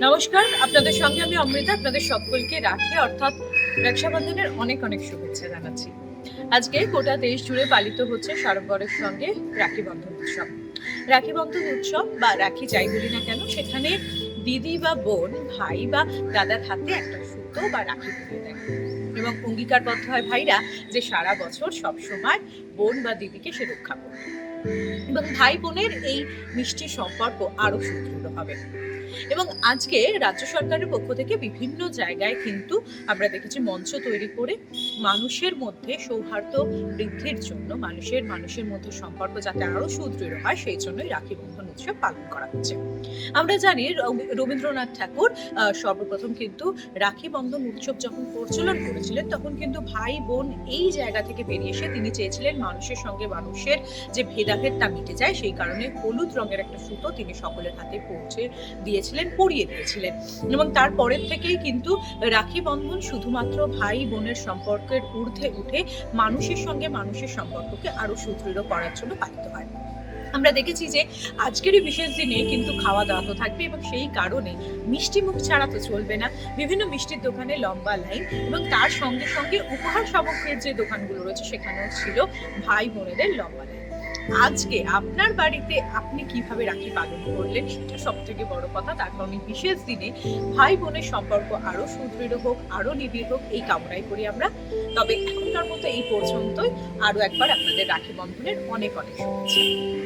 নমস্কার, আপনাদের সঙ্গে আমি অমৃতা, আপনাদের সকলকে রাখি, অর্থাৎ রক্ষাবন্ধনের অনেক অনেক শুভেচ্ছা জানাচ্ছি। আজকে গোটা দেশ জুড়ে পালিত হচ্ছে সরোবরের সঙ্গে রাখি বন্ধন উৎসব। রাখি বন্ধন উৎসব বা রাখি যাই বলি না কেন, সেখানে দিদি বা বোন, ভাই বা দাদার হাতে একটা সুতো বা রাখি পরিয়ে দেয়। এবং অঙ্গীকারবদ্ধ হয় ভাইরা যে সারা বছর সব সময় বোন বা দিদিকে সে রক্ষা করবে। এবং ভাই বোনের এই মিষ্টি সম্পর্ক আরও সুদৃঢ় হবে। এবং আজকে রাজ্য সরকারের পক্ষ থেকে বিভিন্ন জায়গায় কিন্তু আমরা দেখেছি মঞ্চ তৈরি করে মানুষের মধ্যে সৌহার্দ্য বৃদ্ধির জন্য, মানুষের মানুষের মধ্যে সম্পর্ক যাতে আরও সুদৃঢ় হয়, সেই জন্যই রাখি বন্ধন উৎসব পালন করা হচ্ছে। আমরা জানি রবীন্দ্রনাথ ঠাকুর সর্বপ্রথম কিন্তু রাখি বন্ধন উৎসব যখন প্রচলন করেছিলেন, তখন কিন্তু ভাই বোন এই জায়গা থেকে বেরিয়ে এসে তিনি চেয়েছিলেন মানুষের সঙ্গে মানুষের যে ভেদাভেদটা মিটে যায়, সেই কারণে হলুদ রঙের একটা সুতো তিনি সকলের হাতে পৌঁছে দিয়েছিলেন পরিয়ে দিয়েছিলেন। এবং তারপরের থেকেই কিন্তু রাখি বন্ধন শুধুমাত্র ভাই বোনের সম্পর্কের ঊর্ধ্বে উঠে মানুষের সঙ্গে মানুষের সম্পর্ককে আরও সুদৃঢ় করার জন্য পালিত হয়। আমরা দেখেছি যে আজকেরই বিশেষ দিনে কিন্তু খাওয়া দাওয়া তো থাকবে এবং সেই কারণে মিষ্টি মুখ ছাড়া তো চলবে না। বিভিন্ন মিষ্টির দোকানে লম্বা লাইন এবং তার সঙ্গে সঙ্গে উপহার সামগ্রীর যে দোকানগুলো রয়েছে সেখানেও ছিল ভাই বোনেদের লম্বা লাইন। আজকে আপনার বাড়িতে আপনি কীভাবে রাখি পালন করলেন সেটা সব থেকে বড় কথা। তার কারণে বিশেষ দিনে ভাই বোনের সম্পর্ক আরও সুদৃঢ় হোক, আরও নিবিড় হোক, এই কামনাই করি আমরা। তবে এখনকার মতো এই পর্যন্তই। আরও একবার আপনাদের রাখি বন্ধনের অনেক অনেক শুভেচ্ছা।